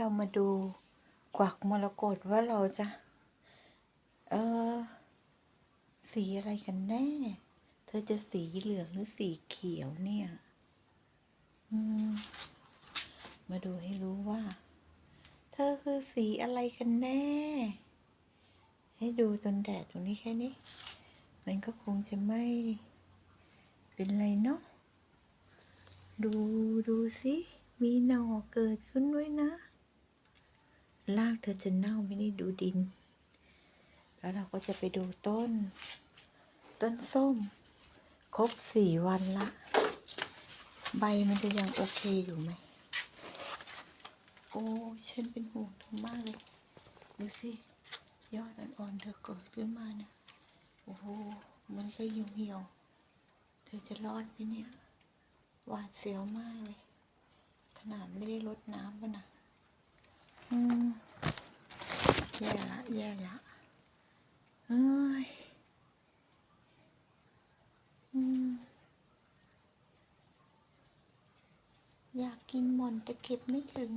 เรามาดูกวักมรกตว่าเราจะ เออ สีอะไรกันแน่ เธอจะสีเหลืองหรือสีเขียวเนี่ย อืม มาดูให้รู้ว่า เธอคือสีอะไรกันแน่ ให้ดูตนแดดตรงนี้แค่นี้ มันก็คงจะไม่ เป็นไรเนาะ ดูดูสิมีหน่อเกิดขึ้น รากเธอจะเน่าไม่ได้ดูดิน แล้วเราก็จะไปดูต้น ต้นส้ม ครบสี่วันละ ใบมันจะยังโอเคอยู่ไหม โอ้ฉันเป็นห่วงเธอมากเลย ดูสิ ยอดอ่อนๆเธอเกิดขึ้นมาเนี่ยโอ้โห มันก็เหี่เหี่ยวๆ เธอจะรอดไหมเนี่ย หวาดเสียวมากเลย ขนาดไม่ได้รดน้ำป่ะนะ อืม แย่ละแย่ละเอ้ยอืมอยากกินหม่อนแต่เก็บไม่ถึง